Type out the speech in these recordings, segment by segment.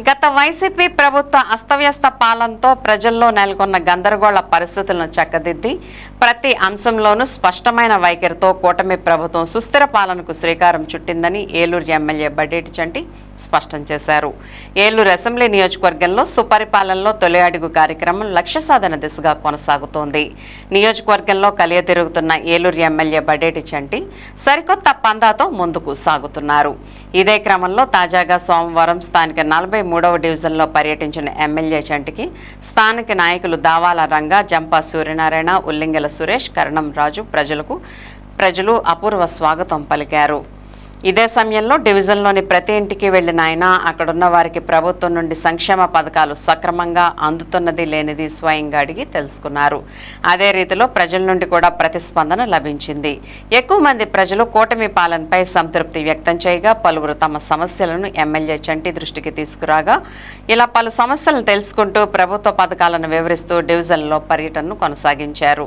గత వైసీపీ ప్రభుత్వ అస్తవ్యస్త పాలనతో ప్రజల్లో నెలకొన్న గందరగోళ పరిస్థితులను చక్కదిద్ది ప్రతి అంశంలోనూ స్పష్టమైన వైఖరితో కూటమి ప్రభుత్వం సుస్థిర పాలనకు శ్రీకారం చుట్టిందని ఏలూరు ఎమ్మెల్యే బడేటి చంటి స్పష్టం చేశారు. ఏలూరు అసెంబ్లీ నియోజకవర్గంలో సుపరిపాలనలో తొలి అడుగు కార్యక్రమం లక్ష్య సాధన దిశగా కొనసాగుతోంది. నియోజకవర్గంలో కలియతిరుగుతున్న ఏలూరు ఎమ్మెల్యే బడేటి చంటి సరికొత్త పందాతో ముందుకు సాగుతున్నారు. ఇదే క్రమంలో తాజాగా సోమవారం స్థానిక నలభై మూడవ డివిజన్లో పర్యటించిన ఎమ్మెల్యే జంటికి స్థానిక నాయకులు దావాల రంగా జంపా సూర్యనారాయణ ఉల్లింగల సురేష్ కరణం రాజు ప్రజలకు ప్రజలు అపూర్వ స్వాగతం పలికారు. ఇదే సమయంలో డివిజన్లోని ప్రతి ఇంటికి వెళ్ళిన ఆయన అక్కడున్న వారికి ప్రభుత్వం నుండి సంక్షేమ పథకాలు సక్రమంగా అందుతున్నది లేనిది స్వయంగా అడిగి తెలుసుకున్నారు. అదే రీతిలో ప్రజల నుండి కూడా ప్రతిస్పందన లభించింది. ఎక్కువ మంది ప్రజలు కూటమి పాలనపై సంతృప్తి వ్యక్తం చేయగా పలువురు తమ సమస్యలను ఎమ్మెల్యే చంటి దృష్టికి తీసుకురాగా ఇలా పలు సమస్యలను తెలుసుకుంటూ ప్రభుత్వ పథకాలను వివరిస్తూ డివిజన్లో పర్యటనను కొనసాగించారు.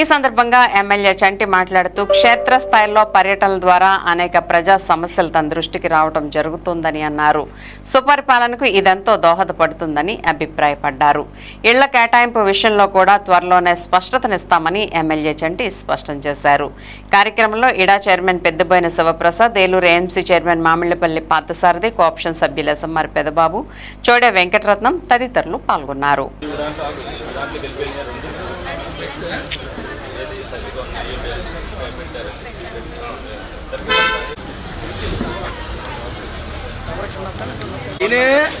ఈ సందర్భంగా ఎమ్మెల్యే చంటి మాట్లాడుతూ క్షేత్రస్థాయిలో పర్యటనల ద్వారా అనేక ప్రజా సమస్యలు తన దృష్టికి రావడం జరుగుతుందని అన్నారు. సుపరిపాలనకు ఇదెంతో దోహదపడుతుందని అభిప్రాయపడ్డారు. ఇళ్ళ కేటాయింపు విషయంలో కూడా త్వరలోనే స్పష్టతనిస్తామని ఎమ్మెల్యే చంటి స్పష్టం చేశారు. కార్యక్రమంలో ఇడా chairman Peddaboina Sivaprasad Eluru AMC chairman Mamillapalli Parthasarathi cooption సభ్యులు ఎస్ఎంఆర్ పెదబాబు చోడే వెంకటరత్నం తదితరులు పాల్గొన్నారు.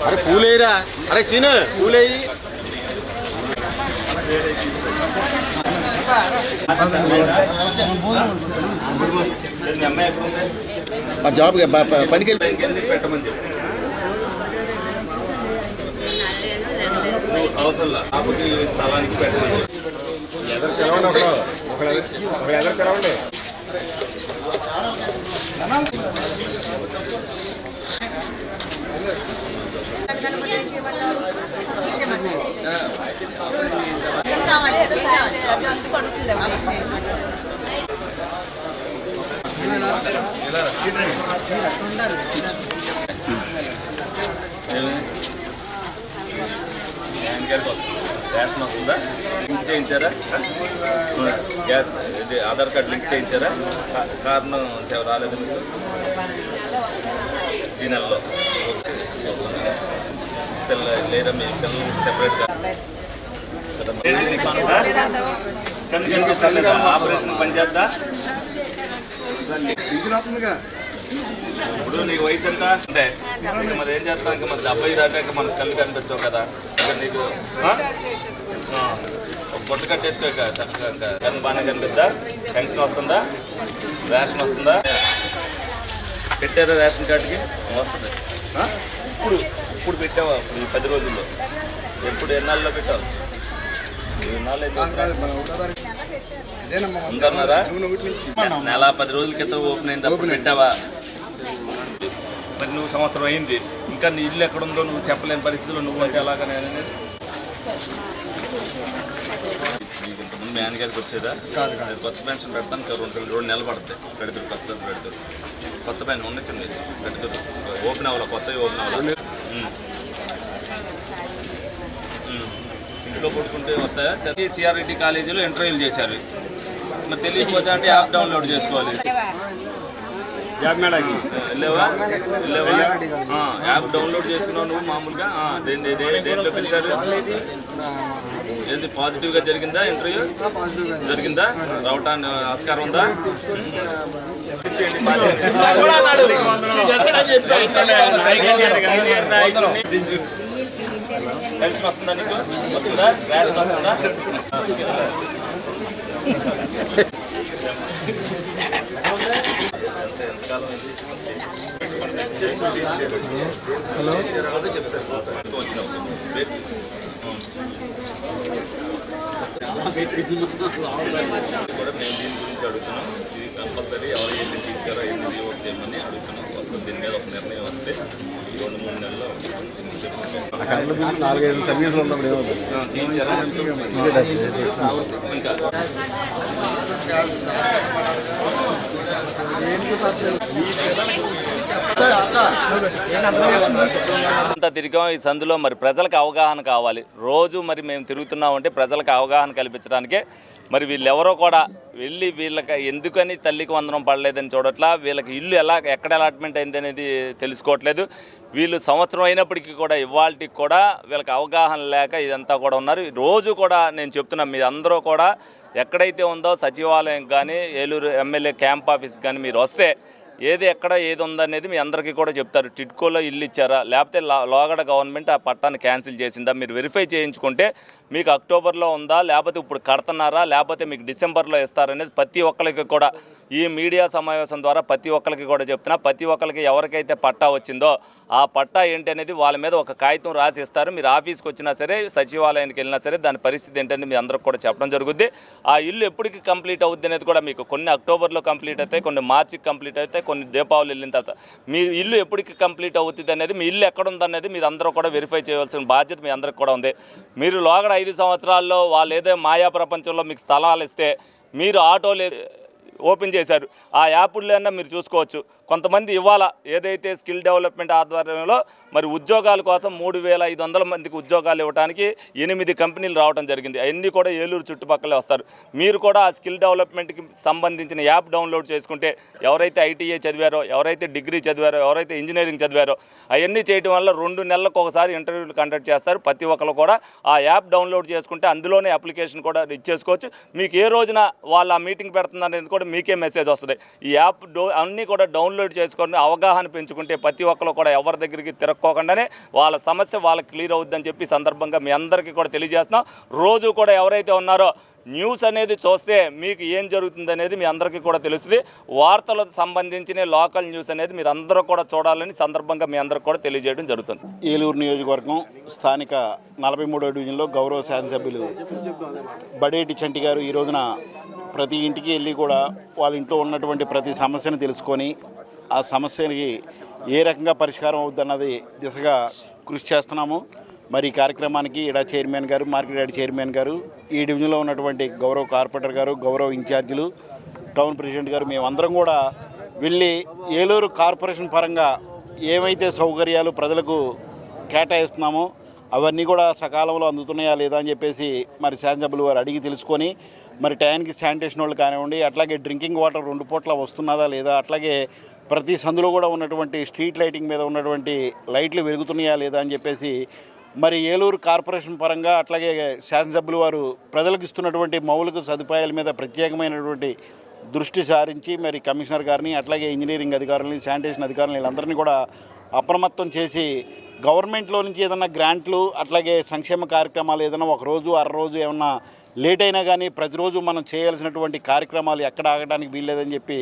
అరే పూలేరా అరే సీను పూలేయి. ఆ జాబ్ పనికి పెట్టమని చెప్పి అవసరం స్థలానికి పెట్టమని చెప్పి. గారికి వస్తుంది? రేషన్ వస్తుందా? చేయించారా? గ్యాస్ ఇది ఆధార్ కార్డు లింక్ చేయించారా? కారణం రాలేదు మీకు? ఈ నెలలో. పిల్ల లేదా మీ పిల్లలు సెపరేట్గా? ఆపరేషన్ పనిచేద్దా ఇప్పుడు నీకు వయసు ఎంత? అంటే ఇక మరి ఏం చేస్తాం ఇంకా మరి డెబ్బై దాటాక మనకు కళ్ళు కనిపించవు కదా. ఇక నీకు బొట్టు కట్టేసుకో కన్ను బాగానే కనిపిద్దా? పెన్షన్ వస్తుందా? రేషన్ వస్తుందా? పెట్టారా రేషన్ కార్డుకి వస్తుంది? ఇప్పుడు ఇప్పుడు పెట్టావా? ఇప్పుడు ఈ పది రోజుల్లో. ఎప్పుడు ఎన్నాళ్ళలో పెట్టావు? ఉందన్నారా నెల పది రోజుల క్రితం ఓపెన్ అయింది? అప్పుడు పెట్టావా? మరి నువ్వు సంవత్సరం అయింది. ఇంకా నీ ఇల్లు ఎక్కడ ఉందో నువ్వు చెప్పలేని పరిస్థితిలో నువ్వు అంటే ఎలాగనే మ్యాన్ గారికి వచ్చేదా? మీరు కొత్త పెన్షన్ పెడతాను రెండు రెండు నెలలు పడుతుంది పెడతారు కొత్త పెడతారు కొత్త పెన్షన్ ఉండొచ్చింది పెడతారు ఓపెన్ అవ్వాలి? కొత్తవి ఓపెన్ అవ్వాలి. ఇంట్లో పడుకుంటే వస్తాయా? సిఆర్ఐటి కాలేజీలో ఇంటర్వ్యూలు చేశారు. మరి తెలియకపోతే అంటే యాప్ డౌన్లోడ్ చేసుకోవాలి. లేవా? లేవా? ఆ, యాప్ డౌన్లోడ్ చేసుకున్నావు నువ్వు మామూలుగా? దేంట్లో పిలిచారు? ఏంది పాజిటివ్గా జరిగిందా ఇంటర్వ్యూ జరిగిందా? రావటానికి ఆస్కారం ఉందా. పెన్షన్ వస్తుందా నీకు వస్తుందా రేషన్ వస్తుందా? హలో కూడా మేము దీని గురించి అడుగుతున్నాం ఇది కంపల్సరీ ఎవరు ఎన్ని తీసారో ఎన్ని చేయమని అడుగుతున్నాం వస్తుంది దీని మీద ఒక నిర్ణయం వస్తే ఈ రెండు మూడు నెలల్లో కరెంట్ నాలుగైదు సర్వీసులు ఉన్నప్పుడు ఏమవుతుంది ఇంకా అంతా తిరిగాం. ఈ సందులో మరి ప్రజలకు అవగాహన కావాలి. రోజు మరి మేము తిరుగుతున్నామంటే ప్రజలకు అవగాహన కల్పించడానికే మరి వీళ్ళెవరో కూడా వెళ్ళి వీళ్ళకి ఎందుకని తల్లికి వందనం పడలేదని చూడట్లా వీళ్ళకి ఇల్లు ఎలా ఎక్కడ అలాట్మెంట్ అయింది అనేది తెలుసుకోవట్లేదు. వీళ్ళు సంవత్సరం అయినప్పటికీ కూడా ఇవాళకి కూడా వీళ్ళకి అవగాహన లేక ఇదంతా కూడా ఉన్నారు. రోజు కూడా నేను చెప్తున్నా మీరు అందరూ కూడా ఎక్కడైతే ఉందో సచివాలయం కానీ ఏలూరు ఎమ్మెల్యే క్యాంప్ ఆఫీస్ కానీ మీరు వస్తే ఏది ఎక్కడ ఏది ఉందనేది మీ అందరికీ కూడా చెప్తారు. టిట్కోలో ఇల్లు ఇచ్చారా? లేకపోతే లోగడ గవర్నమెంట్ ఆ పట్టాన్ని క్యాన్సిల్ చేసిందా? మీరు వెరిఫై చేయించుకుంటే మీకు అక్టోబర్లో ఉందా? లేకపోతే ఇప్పుడు కడుతున్నారా? లేకపోతే మీకు డిసెంబర్లో ఇస్తారనేది ప్రతి ఒక్కరికి కూడా ఈ మీడియా సమావేశం ద్వారా ప్రతి ఒక్కరికి కూడా చెప్తున్నా ప్రతి ఒక్కరికి ఎవరికైతే పట్టా వచ్చిందో ఆ పట్టా ఏంటి అనేది వాళ్ళ మీద ఒక కాగితం రాసి ఇస్తారు. మీరు ఆఫీస్కి వచ్చినా సరే సచివాలయానికి వెళ్ళినా సరే దాని పరిస్థితి ఏంటని మీ అందరికి కూడా చెప్పడం జరుగుద్ది. ఆ ఇల్లు ఎప్పటికి కంప్లీట్ అవుద్ది అనేది కూడా మీకు కొన్ని అక్టోబర్లో కంప్లీట్ అవుతాయి కొన్ని మార్చికి కంప్లీట్ అవుతాయి కొన్ని దీపావళి వెళ్ళిన తర్వాత. మీ ఇల్లు ఎప్పటికి కంప్లీట్ అవుతుంది అనేది మీ ఇల్లు ఎక్కడ ఉందనేది మీరు అందరూ కూడా వెరిఫై చేయవలసిన బాధ్యత మీ అందరికి కూడా ఉంది. మీరు లోగడ ఐదు సంవత్సరాల్లో వాళ్ళు ఏదో మాయా ప్రపంచంలో మీకు స్థలాలు ఇస్తే మీరు ఆటోలు ఓపెన్ చేశారు. ఆ యాప్లైనా మీరు చూసుకోవచ్చు. కొంతమంది ఇవాళ ఏదైతే స్కిల్ డెవలప్మెంట్ ఆధ్వర్యంలో మరి ఉద్యోగాల కోసం మూడు వేల ఐదు వందల మందికి ఉద్యోగాలు ఇవ్వడానికి ఎనిమిది కంపెనీలు రావడం జరిగింది. అవన్నీ కూడా ఏలూరు చుట్టుపక్కలే వస్తారు. మీరు కూడా ఆ స్కిల్ డెవలప్మెంట్కి సంబంధించిన యాప్ డౌన్లోడ్ చేసుకుంటే ఎవరైతే ఐటీఐ చదివారో ఎవరైతే డిగ్రీ చదివారో ఎవరైతే ఇంజనీరింగ్ చదివారో అవన్నీ చేయడం వల్ల రెండు నెలలకు ఒకసారి ఇంటర్వ్యూలు కండక్ట్ చేస్తారు. ప్రతి ఒక్కరు కూడా ఆ యాప్ డౌన్లోడ్ చేసుకుంటే అందులోనే అప్లికేషన్ కూడా ఇచ్చేసుకోవచ్చు మీకు ఏ రోజున వాళ్ళు ఆ మీటింగ్ పెడుతుందనేది కూడా మీకే మెసేజ్ వస్తుంది. ఈ యాప్ అన్నీ కూడా డౌన్లోడ్ చేసుకొని అవగాహన పెంచుకుంటే ప్రతి ఒక్కరు కూడా ఎవరి దగ్గరికి తిరక్కోకుండానే వాళ్ళ సమస్య వాళ్ళకి క్లియర్ అవుద్దని చెప్పి సందర్భంగా మీ అందరికీ కూడా తెలియజేస్తున్నాం. రోజు కూడా ఎవరైతే ఉన్నారో న్యూస్ అనేది చూస్తే మీకు ఏం జరుగుతుంది అనేది మీ అందరికీ కూడా తెలుస్తుంది. వార్తలకు సంబంధించిన లోకల్ న్యూస్ అనేది మీరు అందరూ కూడా చూడాలని సందర్భంగా మీ అందరికి కూడా తెలియజేయడం జరుగుతుంది. ఏలూరు నియోజకవర్గం స్థానిక నలభై మూడో డివిజన్లో గౌరవ శాసనసభ్యులు బడేటి చంటి గారు ఈ రోజున ప్రతి ఇంటికి వెళ్ళి కూడా వాళ్ళ ఇంట్లో ఉన్నటువంటి ప్రతి సమస్యను తెలుసుకొని ఆ సమస్యకి ఏ రకంగా పరిష్కారం అవుద్దన్నది దిశగా కృషి చేస్తున్నాము. మరి ఈ కార్యక్రమానికి ఇడా చైర్మన్ గారు మార్కెట్ యార్డ్ చైర్మన్ గారు ఈ డివిజన్లో ఉన్నటువంటి గౌరవ కార్పొరేటర్ గారు గౌరవ ఇన్ఛార్జీలు టౌన్ ప్రెసిడెంట్ గారు మేమందరం కూడా వెళ్ళి ఏలూరు కార్పొరేషన్ పరంగా ఏవైతే సౌకర్యాలు ప్రజలకు కేటాయిస్తున్నామో అవన్నీ కూడా సకాలంలో అందుతున్నాయా లేదా అని చెప్పేసి మరి శాసనసభ్యులు వారు అడిగి తెలుసుకొని మరి టైంకి శానిటేషన్ వాళ్ళు కానివ్వండి అట్లాగే డ్రింకింగ్ వాటర్ రెండు పూట్ల వస్తున్నదా లేదా అట్లాగే ప్రతి సందులో కూడా ఉన్నటువంటి స్ట్రీట్ లైటింగ్ మీద ఉన్నటువంటి లైట్లు వెలుగుతున్నాయా లేదా అని చెప్పేసి మరి ఏలూరు కార్పొరేషన్ పరంగా అట్లాగే శాసనసభ్యులు వారు ప్రజలకు ఇస్తున్నటువంటి మౌలిక సదుపాయాల మీద ప్రత్యేకమైనటువంటి దృష్టి సారించి మరి కమిషనర్ గారిని అట్లాగే ఇంజనీరింగ్ అధికారులని శానిటేషన్ అధికారులని వీళ్ళందరినీ కూడా అప్రమత్తం చేసి గవర్నమెంట్లో నుంచి ఏదైనా గ్రాంట్లు అట్లాగే సంక్షేమ కార్యక్రమాలు ఏదైనా ఒక రోజు అర రోజు ఏమన్నా లేట్ అయినా కానీ ప్రతిరోజు మనం చేయాల్సినటువంటి కార్యక్రమాలు ఎక్కడ ఆగడానికి వీల్లేదని చెప్పి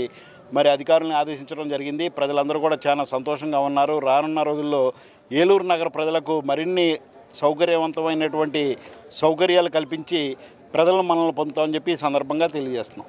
మరి అధికారులను ఆదేశించడం జరిగింది. ప్రజలందరూ కూడా చాలా సంతోషంగా ఉన్నారు. రానున్న రోజుల్లో ఏలూరు నగర ప్రజలకు మరిన్ని సౌకర్యవంతమైనటువంటి సౌకర్యాలు కల్పించి ప్రజలను మనల్ని పొందుతామని చెప్పి ఈ సందర్భంగా తెలియజేస్తున్నాం.